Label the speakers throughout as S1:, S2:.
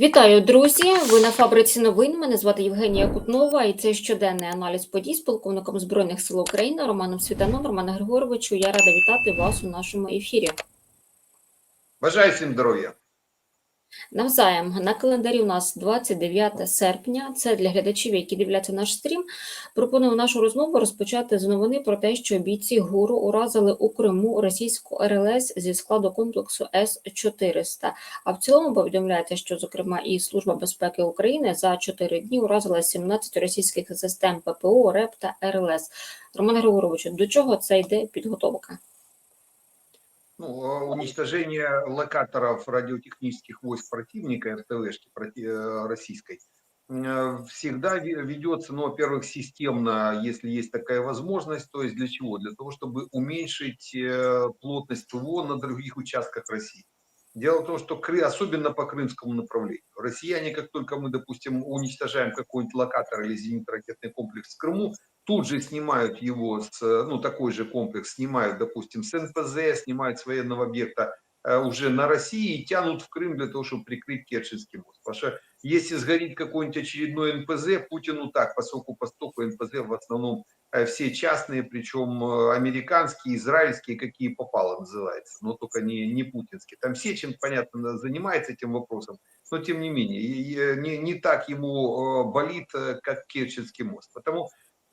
S1: Вітаю, друзі! Ви на фабриці новин. Мене звати Євгенія Кутнова, і це щоденний аналіз подій з полковником збройних сил України Романом Світаном, Романом Григоровичу. Я рада вітати вас у нашому ефірі.
S2: Бажаю всім здоров'я.
S1: Навзаєм на календарі у нас 29 серпня. Це для глядачів, які дивляться наш стрім. Пропоную нашу розмову розпочати з новини про те, що бійці ГУРу уразили у Криму російську РЛС зі складу комплексу С-400. А в цілому повідомляється, що зокрема і Служба безпеки України за 4 дні уразила 17 російських систем ППО, РЕП та РЛС. Роман Григорович, до чого це йде підготовка?
S2: Ну, э, уничтожение локаторов радиотехнических войск противника, РТВшки э, российской, э, всегда ве- ведется, ну, во-первых, системно, если есть такая возможность, то есть для чего? Для того, чтобы уменьшить э, плотность ПВО на других участках России. Дело в том, что особенно по крымскому направлению, россияне, как только мы, допустим, уничтожаем какой-нибудь локатор или зенитно-ракетный комплекс в Крыму, тут же снимают его с, ну, такой же комплекс, снимают, допустим, с НПЗ, снимают с военного объекта э, уже на России и тянут в Крым для того, чтобы прикрыть Керченский мост. Потому что если сгорит какой-нибудь очередной НПЗ, Путину так, поскольку постоку НПЗ в основном э, все частные, причем э, американские, израильские, какие попало называется, но только не, не путинские. Там Сечин, понятно, занимается этим вопросом, но тем не менее, не, не так ему болит, как Керченский мост. Потому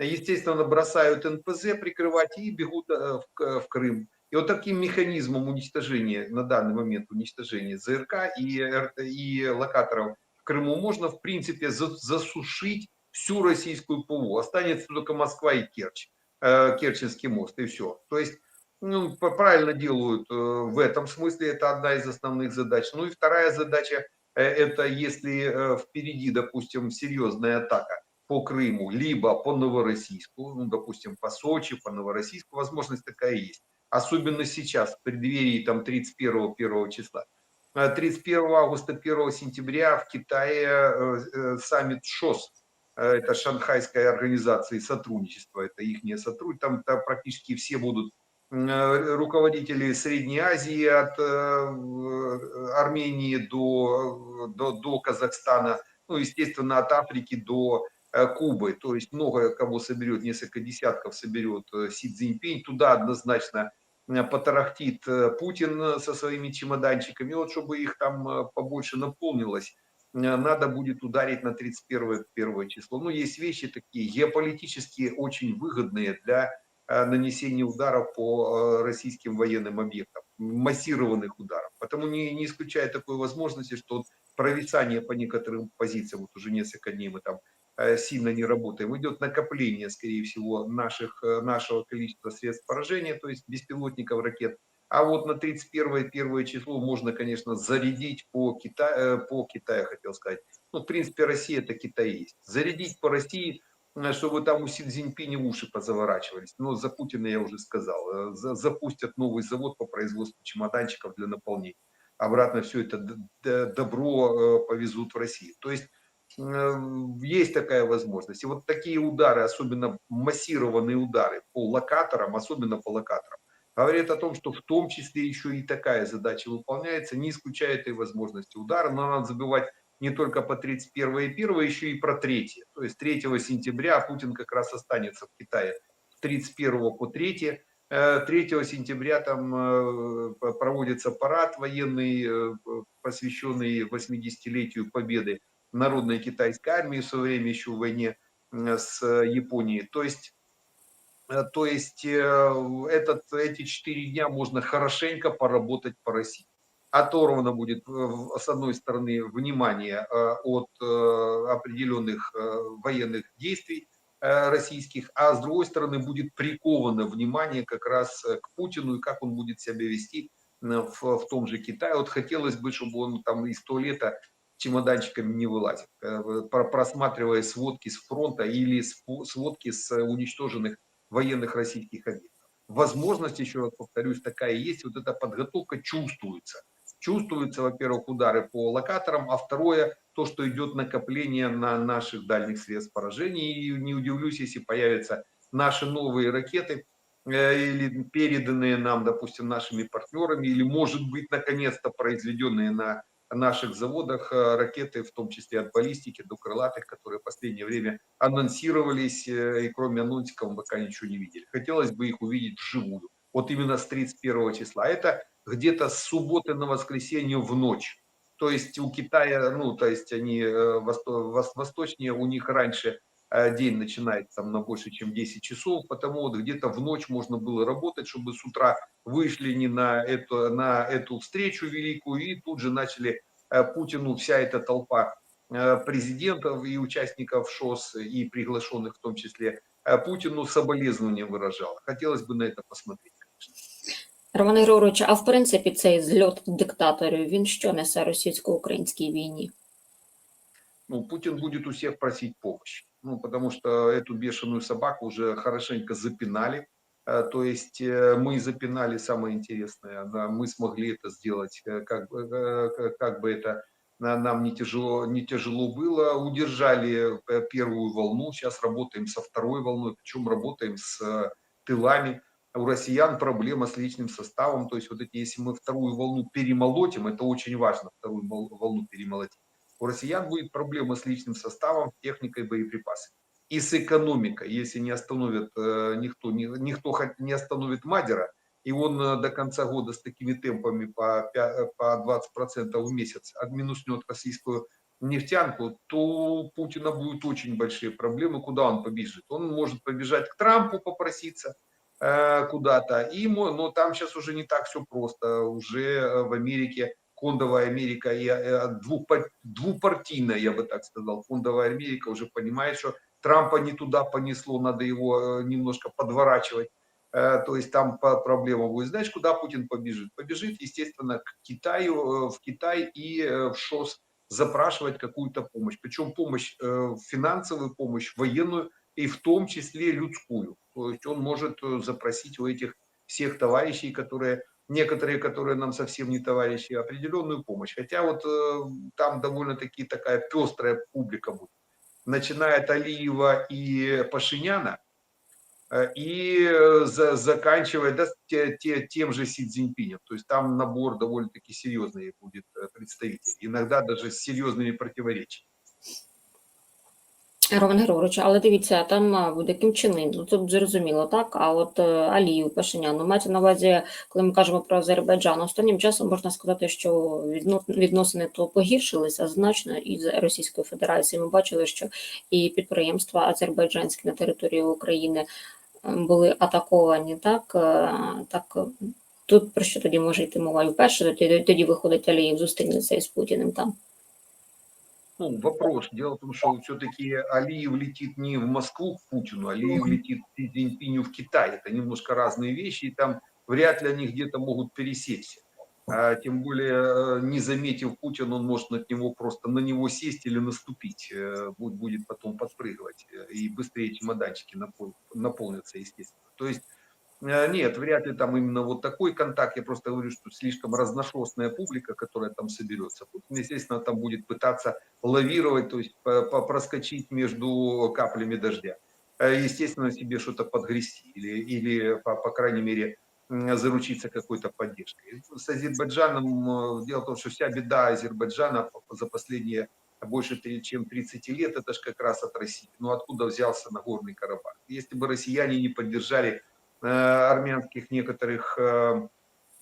S2: естественно, бросают НПЗ прикрывать и бегут э, в, Крым. И вот таким механизмом уничтожения, на данный момент уничтожения ЗРК и, и локаторов в Крыму можно, в принципе, за- засушить всю российскую ПВО. Останется только Москва и Керчь, э, Керченский мост, и все. То есть, ну, правильно делают э, в этом смысле, это одна из основных задач. Ну и вторая задача, это если впереди, допустим, серьезная атака, по Крыму, либо по Новороссийску, ну, допустим, по Сочи, по Новороссийску, возможность такая есть. Особенно сейчас, в преддверии там 31-1 числа. Э, 31 августа, 1 сентября в Китае э, э, саммит ШОС, э, это Шанхайская организация сотрудничества, это их сотрудничество, там, там практически все будут э, руководители Средней Азии от э, э, Армении до, до, до Казахстана, ну, естественно, от Африки до э, Кубы, то есть много кого соберет, несколько десятков соберет э, Си Цзиньпинь, туда однозначно э, потарахтит э, Путин э, со своими чемоданчиками, вот чтобы их там э, побольше наполнилось, э, надо будет ударить на 31 первое число. Ну, есть вещи такие геополитически очень выгодные для э, нанесения ударов по э, российским военным объектам, массированных ударов. Потому не, не исключая такой возможности, что провисание по некоторым позициям, вот уже несколько дней мы там э, сильно не работаем, идет накопление, скорее всего, наших, э, нашего количества средств поражения, то есть беспилотников, ракет. А вот на 31 первое число можно, конечно, зарядить по Китаю, по Китаю, хотел сказать. Ну, в принципе, Россия это Китай есть. Зарядить по России, э, чтобы там у Си Цзиньпиня уши позаворачивались. Но за Путина я уже сказал. э, за- Запустят новый завод по производству чемоданчиков для наполнения. Обратно все это добро э, повезут в Россию. То есть э, есть такая возможность. И вот такие удары, особенно массированные удары по локаторам, особенно по локаторам, говорит о том, что в том числе еще и такая задача выполняется, не исключая этой возможности удара. Но надо забывать не только по 31 и 1, еще и про 3. То есть 3 сентября Путин как раз останется в Китае с 31 по 3. Э, 3 сентября там э, проводится парад военный, э, посвященный 80-летию победы народной китайской армии в свое время еще в войне э, с Японией. То есть Э, То есть э, этот, эти четыре дня можно хорошенько поработать по России. Оторвано будет, с одной стороны, внимание от определенных военных действий российских, а с другой стороны будет приковано внимание как раз к Путину и как он будет себя вести в, в том же Китае. Вот хотелось бы, чтобы он там из туалета чемоданчиками не вылазит, э, про- просматривая сводки с фронта или сводки с э, уничтоженных военных российских объектов. Возможность, еще раз повторюсь, такая есть. Вот эта подготовка чувствуется. Чувствуются, во-первых, удары по локаторам, а второе, то, что идет накопление на наших дальних средств поражения. И не удивлюсь, если появятся наши новые ракеты, э, или переданные нам, допустим, нашими партнерами, или, может быть, наконец-то произведенные на наших заводах э, ракеты, в том числе от баллистики до крылатых, которые в последнее время анонсировались, э, и кроме анонсиков мы пока ничего не видели. Хотелось бы их увидеть вживую, вот именно с 31 числа. Это где-то с субботы на воскресенье в ночь. То есть у Китая, ну, то есть они э, восто- вос- восточнее, у них раньше день начинается там на больше, чем 10 часов, потому вот где-то в ночь можно было работать, чтобы с утра вышли не на эту, на эту встречу великую и тут же начали э, Путину вся эта толпа э, президентов и участников ШОС и приглашенных в том числе э, Путину соболезнования выражала. Хотелось бы на это посмотреть.
S1: Роман Григорович, а в принципі цей зльот диктаторів, він що несе російсько-українській війні?
S2: ну, Путин будет у всех просить помощи. Ну, потому что эту бешеную собаку уже хорошенько запинали. Э, То есть э, мы запинали самое интересное. да, Мы смогли это сделать, э, как как- бы это на- нам не тяжело, не тяжело было. Удержали первую волну. Сейчас работаем со второй волной. Причем работаем с тылами. У россиян проблема с личным составом. То есть вот эти, если мы вторую волну перемолотим, это очень важно, вторую вол- волну перемолотить у россиян будет проблема с личным составом, техникой, боеприпасами. И с экономикой, если не остановит э, никто, ни- никто не остановит Мадера, и он э, до конца года с такими темпами по, пя- э, по 20% в месяц отминуснет российскую нефтянку, то у Путина будут очень большие проблемы, куда он побежит. Он может побежать к Трампу попроситься куда-то, и, но там сейчас уже не так все просто. Уже в Америке фондовая Америка и э, двупар- двупартийная, я бы так сказал, фондовая Америка уже понимает, что Трампа не туда понесло, надо его э, немножко подворачивать. Э, То есть там проблема будет. Знаешь, куда Путин побежит? Побежит, естественно, к Китаю, в Китай и в ШОС запрашивать какую-то помощь. Причем помощь, финансовую помощь, военную и в том числе людскую. То есть он может запросить у этих всех товарищей, которые некоторые, которые нам совсем не товарищи, определенную помощь. Хотя вот э, там довольно-таки такая пестрая публика будет. Начиная от Алиева и Пашиняна, э, и э, за- заканчивая да, те- те- тем же Си Цзиньпинем. То есть там набор довольно-таки серьезный будет представитель. Иногда даже с серьезными противоречиями.
S1: Роман Григорович, але дивіться, там Чен Ін, ну тут зрозуміло, так? А от е, Алію, Пашинян, ну мається на увазі, коли ми кажемо про Азербайджан, останнім часом можна сказати, що відно- відносини то погіршилися значно із Російською Федерацією. Ми бачили, що і підприємства азербайджанські на території України е, були атаковані, так? Е, Так тут про що тоді може йти мова? І вперше тоді, тоді виходить Алієв зустрінеться із Путіним там.
S2: Ну, вопрос. Дело в том, что все-таки Алиев летит не в Москву к Путину, Алиев летит к Цзиньпиню в Китай. Это немножко разные вещи, и там вряд ли они где-то могут пересечься. А, тем более, э, не заметив Путина, он может на него просто на него сесть или наступить. Э, Будет, потом подпрыгивать. э, И быстрее чемоданчики напол- наполнятся, естественно. То есть, нет, вряд ли там именно вот такой контакт. Я просто говорю, что слишком разношерстная публика, которая там соберется. Путин, естественно, там будет пытаться лавировать, то есть проскочить между каплями дождя. Э, Естественно, себе что-то подгрести или, или по, по крайней мере, заручиться какой-то поддержкой. С Азербайджаном, э, дело в том, что вся беда Азербайджана за последние больше чем 30 лет, это же как раз от России. Ну откуда взялся Нагорный Карабах? Если бы россияне не поддержали э, армянских некоторых э,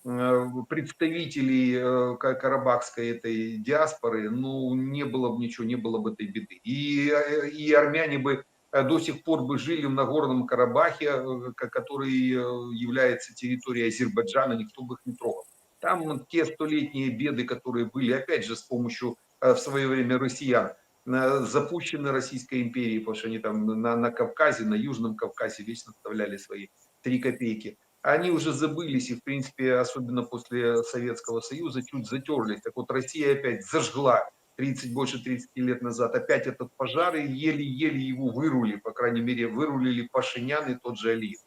S2: э, представителей э, ка- карабахской этой диаспоры, ну, не было бы ничего, не было бы этой беды. И, э, и армяне бы э, до сих пор бы жили в Нагорном Карабахе, э, ко- который э, является территорией Азербайджана, никто бы их не трогал. Там те столетние беды, которые были, опять же, с помощью э, в свое время россиян, э, запущены Российской империей, потому что они там на, на Кавказе, на Южном Кавказе вечно вставляли свои три копейки они уже забылись и, в принципе, особенно после Советского Союза, чуть затерлись. Так вот, Россия опять зажгла 30, больше 30 лет назад опять этот пожар и еле-еле его вырули, по крайней мере, вырулили Пашинян и тот же Алиев.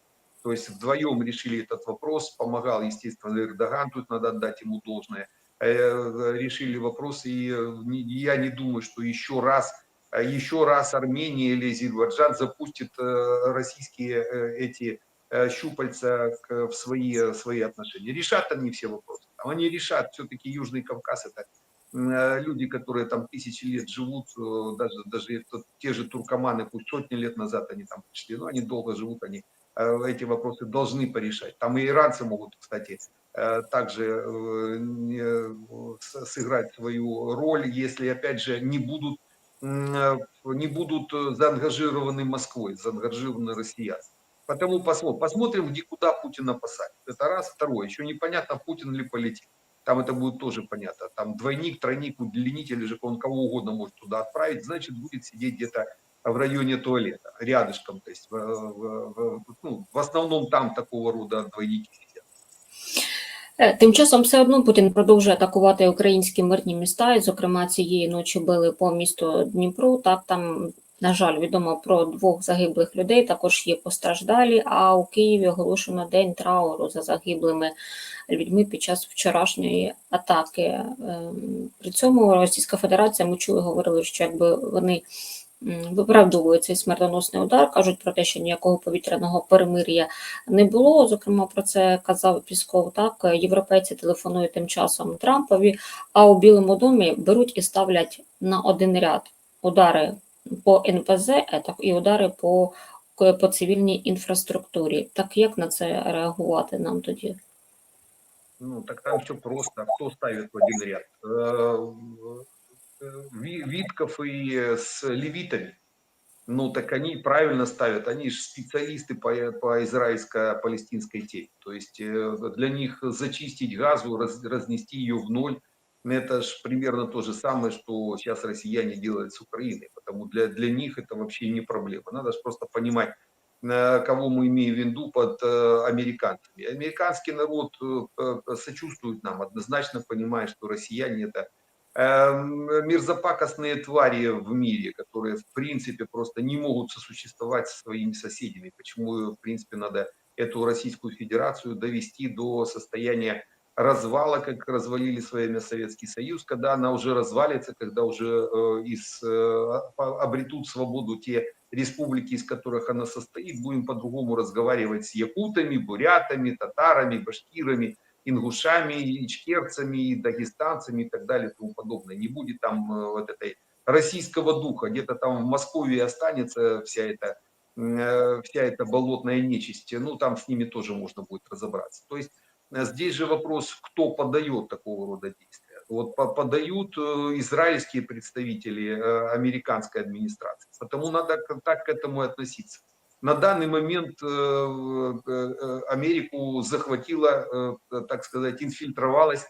S2: То есть вдвоем решили этот вопрос, помогал, естественно, Эрдоган, тут надо отдать ему должное. Э, Решили вопрос, и я не думаю, что еще раз еще раз Армения или Азербайджан запустит э, российские э, эти щупальца к- в свои, свои отношения. Решат они все вопросы. Они решат, все-таки Южный Кавказ это э, люди, которые там тысячи лет живут, э, даже, даже те же туркоманы, пусть сотни лет назад они там пришли, но они долго живут, они э, эти вопросы должны порешать. Там и иранцы могут, кстати, э, также э, сыграть свою роль, если, опять же, не будут э, не будут э, заангажированы Москвой, заангажированы россиян. Потому посмотрим, посмотрим, где куда Путина посадят. Это раз. Второе, еще непонятно, Путин ли полетит. Там это будет тоже понятно. Там двойник, тройник, удлинитель, же он кого угодно может туда отправить, значит, будет сидеть где-то в районе туалета, рядышком. То есть, в, в- в- ну, в основном там такого рода двойники сидят.
S1: Е, Тим часом все одно Путін продовжує атакувати українські мирні міста, і, зокрема, цієї ночі били по місту Дніпру. Так там, на жаль, відомо про двох загиблих людей. Також є постраждалі. А у Києві оголошено день трауру за загиблими людьми під час вчорашньої атаки. Ем, При цьому Російська Федерація, ми чули, говорили, що якби вони м, виправдовують цей смертоносний удар, кажуть про те, що ніякого повітряного перемир'я не було. Зокрема, про це казав Пісков. Так європейці телефонують тим часом Трампові, а у Білому домі беруть і ставлять на один ряд удари по НПЗ, а так і удари по, по цивільній інфраструктурі. Так як на це реагувати нам тоді?
S2: Ну, так там все просто. Кто ставит в один ряд? Э, э, Ви- Витков и с левитами. Ну, так они правильно ставят. Они же специалисты по, по израильско-палестинской теме. То есть э, для них зачистить газу, раз- разнести ее в ноль, ну, это же примерно то же самое, что сейчас россияне делают с Украиной. Потому для, для них это вообще не проблема. Надо же просто понимать, кого мы имеем в виду под э, американцами. Американский народ э, э, сочувствует нам, однозначно понимает, что россияне это эм, мерзопакостные твари в мире, которые в принципе просто не могут сосуществовать со своими соседями. Почему, в принципе, надо эту Российскую Федерацию довести до состояния развала, как развалили свое время Советский Союз, когда она уже развалится, когда уже э, из, э, обретут свободу те республики, из которых она состоит, будем по-другому разговаривать с якутами, бурятами, татарами, башкирами, ингушами, ичкерцами, дагестанцами и так далее и тому подобное. Не будет там э, вот этой российского духа, где-то там в Москве останется вся эта, э, вся эта болотная нечисть, ну там с ними тоже можно будет разобраться. То есть здесь же вопрос, кто подает такого рода действия. Вот по- подают э, израильские представители э, американской администрации. Потому надо так к этому относиться. На данный момент э, э, э, Америку захватила, э, так сказать, инфильтровалась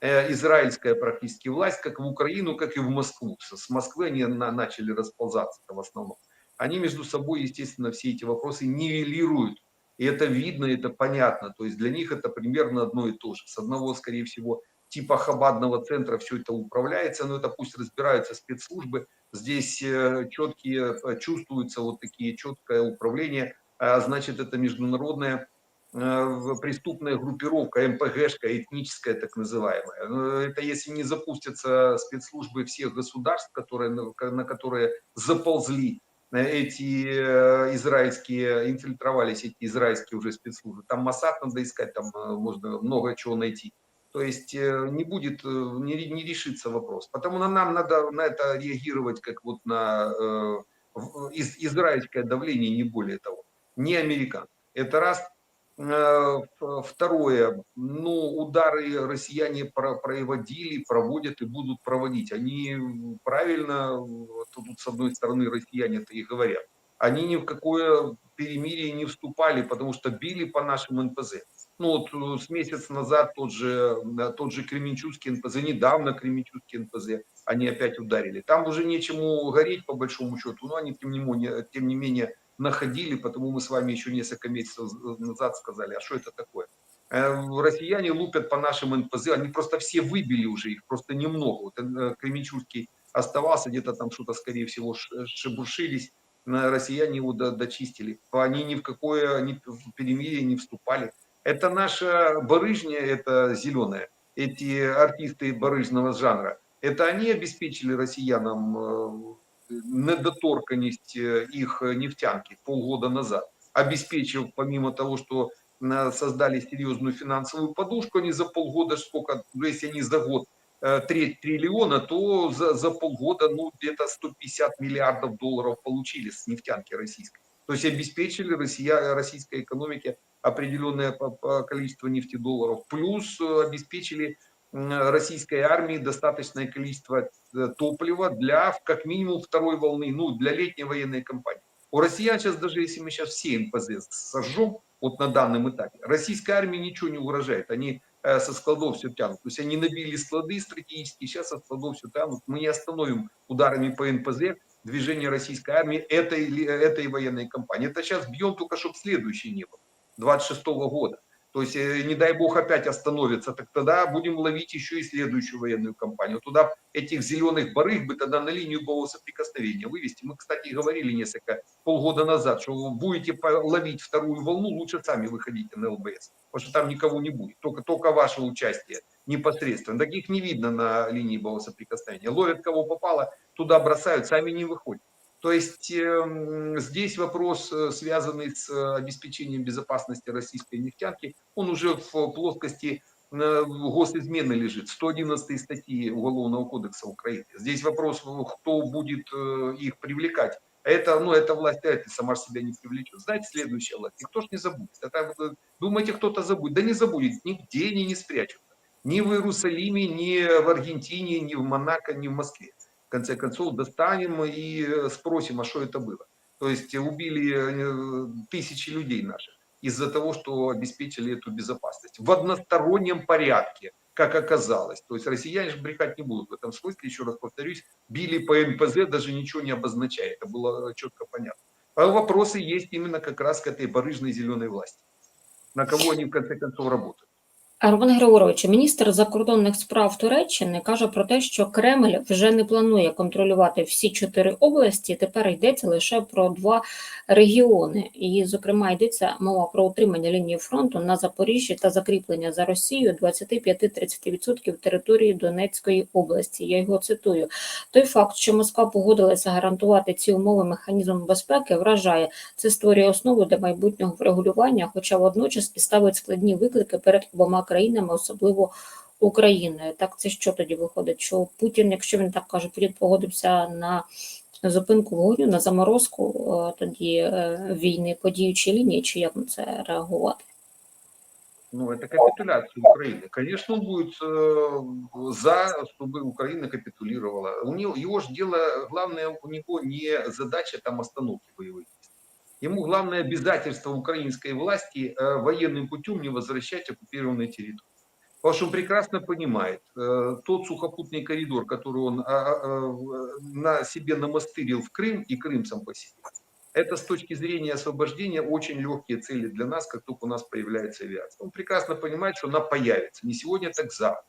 S2: э, израильская практически власть, как в Украину, как и в Москву. С Москвы они на- начали расползаться в основном. Они между собой, естественно, все эти вопросы нивелируют. И это видно, это понятно. То есть для них это примерно одно и то же. С одного, скорее всего, типа хабадного центра все это управляется, но это пусть разбираются спецслужбы. Здесь э, четкие, э, чувствуются вот такие четкое управление. А Значит, это международная э, преступная группировка, МПГшка, этническая так называемая. Это если не запустятся спецслужбы всех государств, которые, на которые заползли эти э, израильские, инфильтровались эти израильские уже спецслужбы. Там Масад надо искать, там э, можно много чего найти. То есть э, не будет, э, не, не решится вопрос. Потому на- нам надо на это реагировать как вот на э, из- израильское давление, не более того, не американское. Это раз. Э, Второе, ну, удары россияне про- проводили, проводят и будут проводить. Они правильно, тут с одной стороны россияне это и говорят, они ни в какое перемирие не вступали, потому что били по нашим НПЗ. Ну вот э, с месяц назад тот же, э, тот же Кременчугский НПЗ, недавно Кременчугский НПЗ, они опять ударили. Там уже нечему гореть по большому счету, но они тем не менее, тем не менее находили, потому мы с вами еще несколько месяцев назад сказали, а что это такое? Э, Россияне лупят по нашим НПЗ, они просто все выбили уже, их просто немного. Вот э, Кременчугский оставался, где-то там что-то, скорее всего, шебуршились, россияне его до- дочистили. Они ни в какое ни в перемирие не вступали. Это наша барыжня, это зеленая, эти артисты барыжного жанра. Это они обеспечили россиянам э, недоторканность их нефтянки полгода назад, обеспечив, помимо того, что создали серьезную финансовую подушку, они за полгода, сколько, если они за год э, треть триллиона, то за, за полгода ну, где-то 150 миллиардов долларов получили с нефтянки российской. То есть обеспечили Россия, российской экономике определенное количество нефтедолларов. Плюс э, обеспечили российской армии достаточное количество э, топлива для как минимум второй волны, ну, для летней военной кампании. У россиян сейчас, даже если мы сейчас все НПЗ сожжем, вот на данном этапе, российской армии ничего не угрожает. Они э, со складов все тянут. То есть они набили склады стратегические, сейчас со складов все тянут. Мы не остановим ударами по НПЗ движение российской армии этой, этой военной кампании. Это сейчас бьем только, чтобы следующий не было, 26 года. То есть, э, не дай бог, опять остановится, так тогда будем ловить еще и следующую военную кампанию. Туда этих зеленых барыг бы тогда на линию боевого соприкосновения вывести. Мы, кстати, говорили несколько полгода назад, что вы будете ловить вторую волну, лучше сами выходите на ЛБС, потому что там никого не будет, только, только ваше участие непосредственно. Таких не видно на линии боевого соприкосновения. Ловят кого попало, туда бросают, сами не выходят. То есть эм, здесь вопрос, э, связанный с э, обеспечением безопасности российской нефтянки, он уже в плоскости э, госизмены лежит, 111 статьи Уголовного кодекса Украины. Здесь вопрос, э, кто будет э, их привлекать. Это, ну, это власть это сама себя не привлечет. Знаете, следующая власть, никто ж не забудет. Это, э, думаете, кто-то забудет? Да не забудет, нигде они не спрячутся. Ни в Иерусалиме, ни в Аргентине, ни в Монако, ни в Москве в конце концов достанем и э, спросим, а что это было. То есть убили э, тысячи людей наших из-за того, что обеспечили эту безопасность. В одностороннем порядке, как оказалось. То есть россияне же брехать не будут в этом смысле, еще раз повторюсь, били по НПЗ, даже ничего не обозначая. Это было четко понятно. А вопросы есть именно как раз к этой барыжной зеленой власти. На кого они в конце концов работают.
S1: Роман Григорович, міністр закордонних справ Туреччини каже про те, що Кремль вже не планує контролювати всі чотири області. Тепер йдеться лише про два регіони. І, зокрема, йдеться мова про утримання лінії фронту на Запоріжжі та закріплення за Росією 25-30% території Донецької області. Я його цитую. Той факт, що Москва погодилася гарантувати ці умови механізмом безпеки, вражає. Це створює основу для майбутнього врегулювання, хоча водночас і ставить складні виклики перед обома країнами, особливо Україною. Так це що тоді виходить? Що Путін, якщо він так каже, Путін погодився на зупинку вогню, на заморозку е, тоді е, війни по діючій лінії, чи як на це реагувати?
S2: Ну, это капитуляция Украины. Конечно, он будет э, за, чтобы Украина капитулировала. У него, его же дело, главное у него не задача там остановки боевых действий. Ему главное обязательство украинской власти э, военным путем не возвращать оккупированные территории. Потому что он прекрасно понимает, э, тот сухопутный коридор, который он а, а, а, на себе намастырил в Крым и Крым сам по себе, это с точки зрения освобождения очень легкие цели для нас, как только у нас появляется авиация. Он прекрасно понимает, что она появится. Не сегодня, так завтра.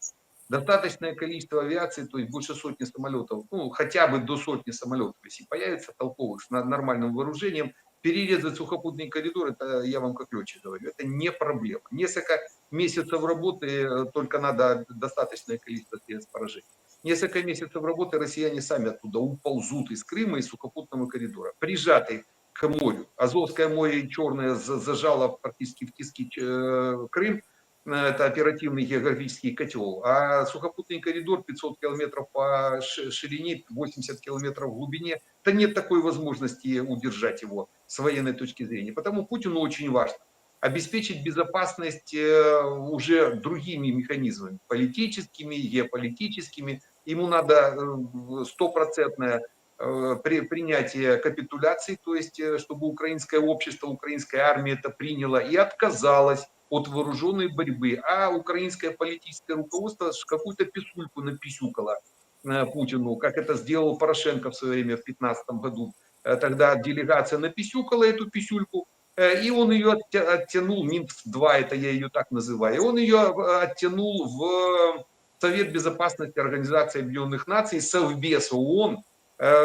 S2: Достаточное количество авиации, то есть больше сотни самолетов, ну, хотя бы до сотни самолетов, если появится толковых с нормальным вооружением, перерезать сухопутный коридор, это я вам как летчик говорю, это не проблема. Несколько месяцев работы, э, только надо достаточное количество средств поражения. Несколько месяцев работы россияне сами оттуда уползут из Крыма, из сухопутного коридора, прижатые к морю. Азовское море и Черное за- зажало практически в тиски э, Крым, это оперативный географический котел, а сухопутный коридор 500 километров по ширине, 80 километров в глубине, да нет такой возможности удержать его с военной точки зрения. Потому Путину очень важно обеспечить безопасность э, уже другими механизмами, политическими, геополитическими. Ему надо э, стопроцентное э, при- принятие капитуляции, то есть э, чтобы украинское общество, украинская армия это приняла и отказалась от вооруженной борьбы, а украинское политическое руководство какую-то писульку написюкало э, Путину, как это сделал Порошенко в свое время в 2015 году. Э, Тогда делегация написюкала эту писюльку, Э, и он ее оття- оттянул, Минск-2, это я ее так называю, он ее оттянул в Совет Безопасности Организации Объединенных Наций, Совбез ООН,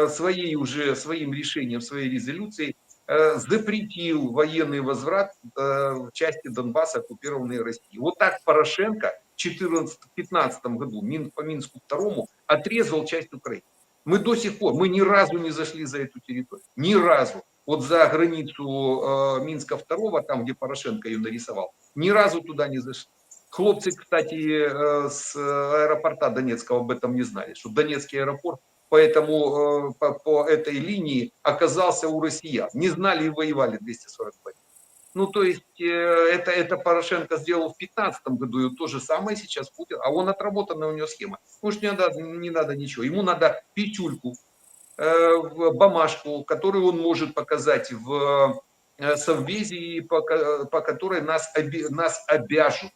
S2: своей уже, своим решением, своей резолюцией запретил военный возврат э, в части Донбасса, оккупированной Россией. Вот так Порошенко в 2014-2015 году по Минску второму отрезал часть Украины. Мы до сих пор, мы ни разу не зашли за эту территорию, ни разу. Вот за границу э, Минска второго, там, где Порошенко ее нарисовал, ни разу туда не зашли. Хлопцы, кстати, э, с аэропорта Донецкого об этом не знали, что Донецкий аэропорт поэтому э, по, по этой линии оказался у россиян. Не знали и воевали 245. Ну, то есть э, это, это Порошенко сделал в 2015 году, и то же самое сейчас Путин. А он отработанная у него схема. Может, не надо, не надо ничего. Ему надо петюльку, э, бумажку, которую он может показать в Совбезе, и по, по которой нас, оби- нас обяжут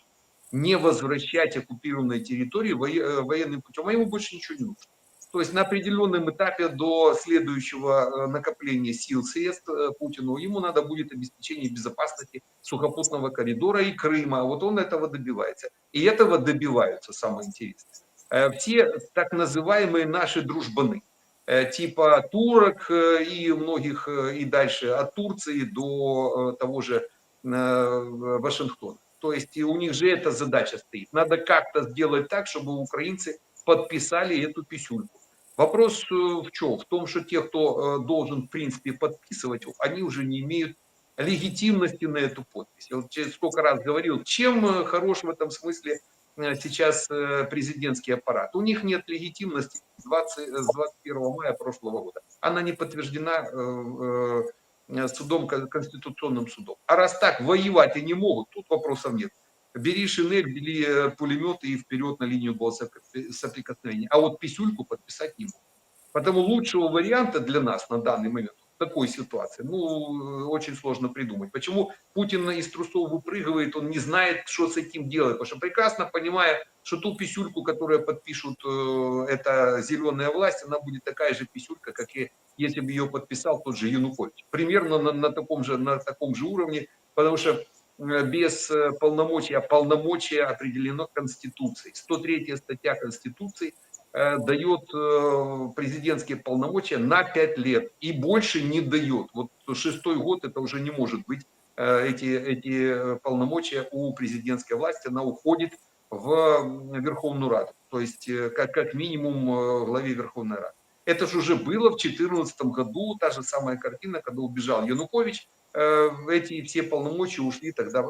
S2: не возвращать оккупированные территории вое- военным путем. А ему больше ничего не нужно. То есть на определенном этапе до следующего э, накопления сил средств э, Путину ему надо будет обеспечение безопасности сухопутного коридора и Крыма. Вот он этого добивается. И этого добиваются, самое интересное. Э, Все так называемые наши дружбаны, э, типа турок э, и многих э, и дальше от Турции до э, того же э, Вашингтона. То есть у них же эта задача стоит. Надо как-то сделать так, чтобы украинцы подписали эту писюльку. Вопрос э, в чем? В том, что те, кто э, должен, в принципе, подписывать, они уже не имеют легитимности на эту подпись. Я вот сколько раз говорил, чем э, хорош в этом смысле сейчас президентский аппарат. У них нет легитимности с 20 с 21 мая прошлого года. Она не подтверждена судом, кон- конституционным судом. А раз так, воевать и не могут, тут вопросов нет. Бери шинель, бери э, пулеметы и вперед на линию сопри- соприкосновения. А вот писюльку подписать не могут. Потому лучшего варианта для нас на данный момент в такой ситуации, ну, э, очень сложно придумать. Почему Путин из трусов выпрыгивает, он не знает, что с этим делать, потому что прекрасно понимая, что ту писюльку, которую подпишут, э, это зеленая власть, она будет такая же писюлька, как и если бы ее подписал тот же Янукович. Примерно на, на таком, же, на таком же уровне, потому что э, без э, полномочий, а полномочия определено Конституцией. 103 статья Конституции э, дает э, президентские полномочия на 5 лет и больше не дает. Вот шестой год это уже не может быть э, эти, эти э, полномочия у президентской власти, она уходит в Верховную Раду, то есть э, как, как минимум э, главе Верховной Рады. Это же уже было в 2014 году, та же самая картина, когда убежал Янукович, э, эти все полномочия ушли тогда э,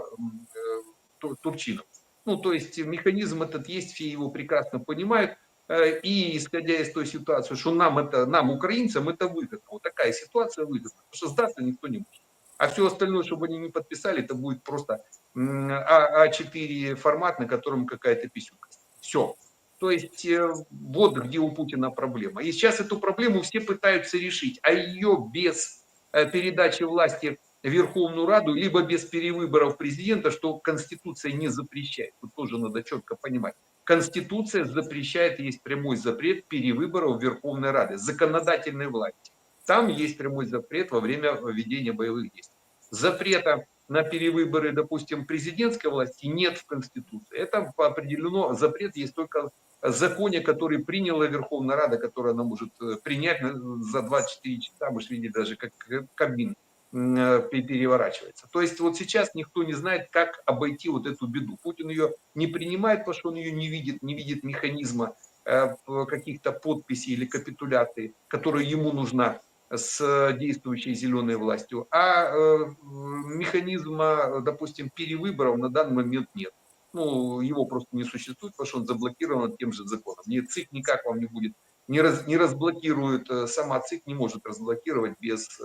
S2: Тур- Турчинов. Ну, то есть механизм этот есть, все его прекрасно понимают. Э, И исходя из той ситуации, что нам это, нам, украинцам, это выгодно. Вот такая ситуация выгодна. Потому что сдаться никто не может. А все остальное, чтобы они не подписали, это будет просто м, А- А4 формат, на котором какая-то писюлька. Все. То есть э, вот где у Путина проблема. И сейчас эту проблему все пытаются решить, а ее без э, передачи власти Верховную Раду, либо без перевыборов президента, что Конституция не запрещает. Тут тоже надо четко понимать. Конституция запрещает, есть прямой запрет перевыборов Верховной Рады, законодательной власти. Там есть прямой запрет во время ведения боевых действий. Запрета на перевыборы, допустим, президентской власти нет в Конституции. Это определено, запрет есть только в законе, который приняла Верховная Рада, которая она может э, принять на- за 24 часа, мы же видели даже, как Кабмин э, переворачивается. То есть вот сейчас никто не знает, как обойти вот эту беду. Путин ее не принимает, потому что он ее не видит, не видит механизма э, каких-то подписей или капитуляции, которая ему нужна с действующей зеленой властью, а э, механизма, допустим, перевыборов на данный момент нет. Ну, его просто не существует, потому что он заблокирован тем же законом. Ни ЦИК никак вам не будет, не, раз, не разблокирует, э, сама ЦИК не может разблокировать без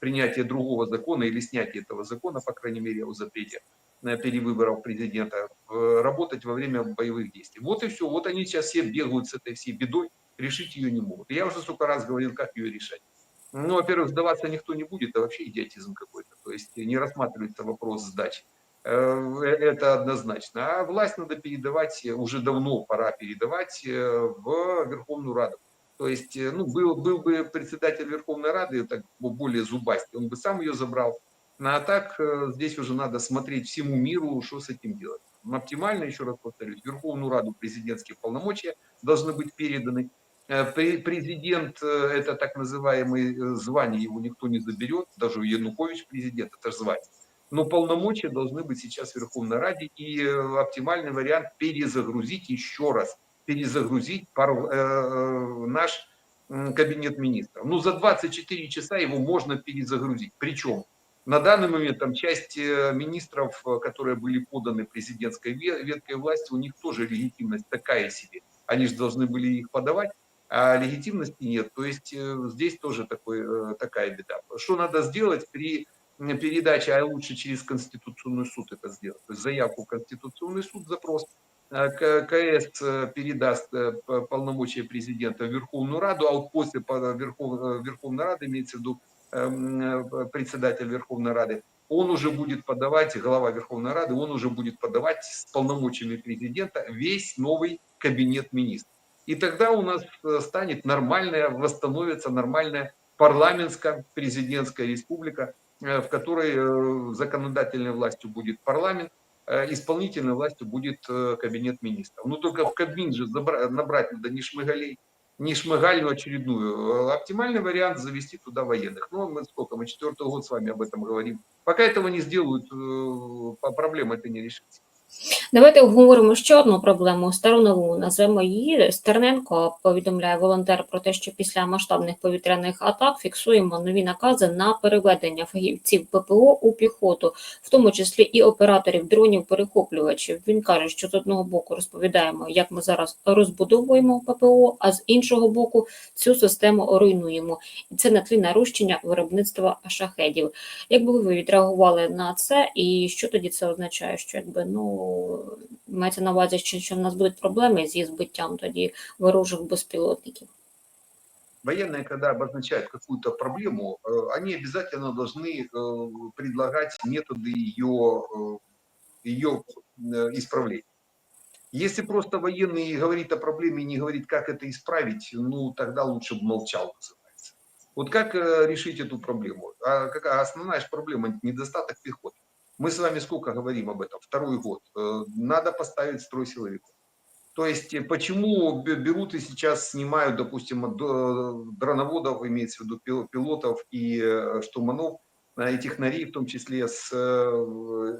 S2: э, принятия другого закона или снятия этого закона, по крайней мере, о запрете перевыборов президента, э, работать во время боевых действий. Вот и все. Вот они сейчас все бегают с этой всей бедой, решить ее не могут. Я уже сколько раз говорил, как ее решать. Ну, во-первых, сдаваться никто не будет, это вообще идиотизм какой-то. То есть не рассматривается вопрос сдачи. Э, Это однозначно. А власть надо передавать, э, уже давно пора передавать э, в Верховную Раду. То есть, э, ну, был, был бы председатель Верховной Рады, так более зубастый, он бы сам ее забрал. Ну, А так э, здесь уже надо смотреть всему миру, что с этим делать. Оптимально, еще раз повторюсь, Верховную Раду президентские полномочия должны быть переданы. Э, пре- Президент, это так называемое звание, его никто не заберет, даже Янукович президент, это же звание. Но полномочия должны быть сейчас в Верховной Раде, и оптимальный вариант перезагрузить еще раз, перезагрузить пар- э, э, наш кабинет министров. Ну, за 24 часа его можно перезагрузить. Причем На данный момент там часть э, министров, э, которые были поданы президентской ве- веткой власти, у них тоже легитимность такая себе. Они же должны были их подавать, а легитимности нет. То есть здесь тоже такой, такая беда. Что надо сделать при передаче, а лучше через Конституционный суд это сделать. То есть заявку в Конституционный суд, запрос, КС э, передаст э, полномочия президента в Верховную Раду, а вот после по- Верхов- э, Верховной Рады, имеется в виду эм, э, председатель Верховной Рады, он уже будет подавать, глава Верховной Рады, он уже будет подавать с полномочиями президента весь новый кабинет министров. И тогда у нас э, станет нормальная, восстановится нормальная парламентско-президентская республика, э, в которой э, законодательной властью будет парламент, э, исполнительной властью будет э, кабинет министров. Ну только в Кабмин же набрать надо не шмыгалей, не шмыгальную очередную. Э, Оптимальный вариант завести туда военных. Ну, мы сколько, мы четвертый год с вами об этом говорим. Пока этого не сделают, э, проблема это не решится.
S1: Давайте обговоримо ще одну проблему, стару нову, назвемо її. Стерненко повідомляє волонтер про те, що після масштабних повітряних атак фіксуємо нові накази на переведення фахівців ППО у піхоту, в тому числі і операторів дронів перехоплювачів. Він каже, що з одного боку розповідаємо, як ми зараз розбудовуємо ППО, а з іншого боку цю систему руйнуємо. І це на тлі нарощення виробництва шахедів. Як би ви відреагували на це, і що тоді це означає? Що якби ну мається на увазі, що, що в нас будуть проблеми зі збиттям тоді ворожих безпілотників?
S2: Военные, когда обозначают какую-то проблему, э, они обязательно должны э, предлагать методы ее, э, ее э, исправления. Если просто военный говорит о проблеме и не говорит, как это исправить, ну тогда лучше бы молчал, называется. Вот как э, решить эту проблему? А какая основная ж проблема – недостаток пехоты. Мы с вами сколько говорим об этом? Второй год. Э, Надо поставить строй силовиков. То есть э, почему бе- берут и сейчас снимают, допустим, э, дроноводов, имеется в виду пил- пилотов и штурманов, и технарей, в том числе с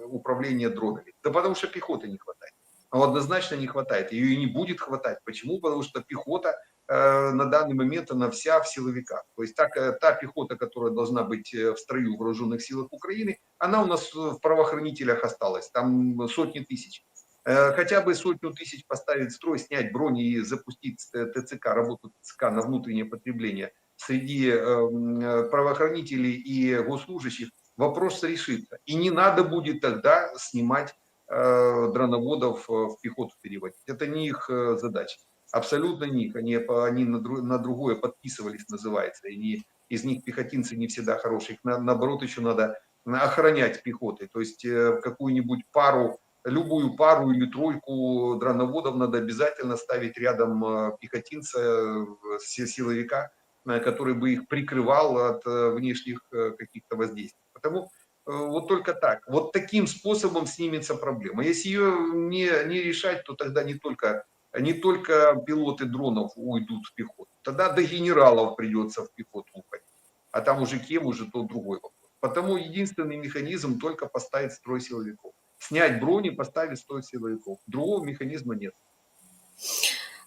S2: управления дронами? Да потому что пехоты не хватает. А однозначно не хватает. Ее и не будет хватать. Почему? Потому что пехота на данный момент она вся в силовиках. То есть так, э, та пехота, которая должна быть э, в строю в вооруженных силах Украины, она у нас э, в правоохранителях осталась. Там сотни тысяч. Э, Хотя бы сотню тысяч поставить в строй, снять брони и запустить э, ТЦК, работу ТЦК на внутреннее потребление среди э, э, правоохранителей и госслужащих, вопрос решится. И не надо будет тогда снимать э, дроноводов э, в пехоту переводить. Это не их э, задача. Абсолютно не их. Они, они на, дру- на другое подписывались, называется. И не, из них пехотинцы не всегда хорошие. Их на- наоборот еще надо охранять пехотой. То есть э, какую-нибудь пару, любую пару или тройку дроноводов надо обязательно ставить рядом э, пехотинца, э, си- силовика, который бы их прикрывал от внешних каких-то воздействий. Потому вот только так. Вот таким способом снимется проблема. Если ее не, не решать, то тогда не только, не только пилоты дронов уйдут в пехоту, тогда до генералов придется в пехоту уходить. А там уже кем, уже то другой вопрос. Потому единственный механизм только поставить строй силовиков. Снять брони, поставить строй силовиков. Другого механизма нет.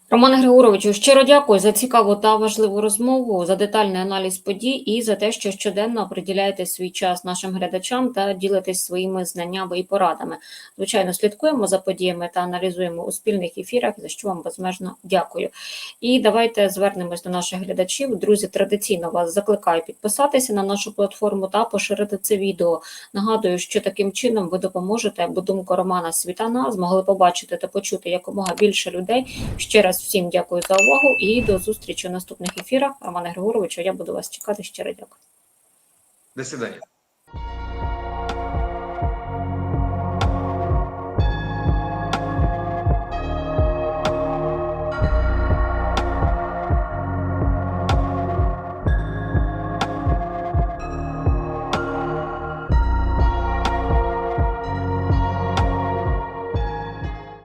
S1: Романе Григоровичу, щиро дякую за цікаву та важливу розмову, за детальний аналіз подій і за те, що щоденно приділяєте свій час нашим глядачам та ділитесь своїми знаннями і порадами. Звичайно, слідкуємо за подіями та аналізуємо у спільних ефірах, за що вам безмежно дякую. І давайте звернемось до наших глядачів. Друзі, традиційно вас закликаю підписатися на нашу платформу та поширити це відео. Нагадую, що таким чином ви допоможете, бо думку Романа Світана змогли побачити та почути якомога більше людей. Ще раз вас всім дякую за увагу і до зустрічі у наступних ефірах. Романа Григоровичу, я буду вас чекати. Щиро дякую.
S2: До свидання.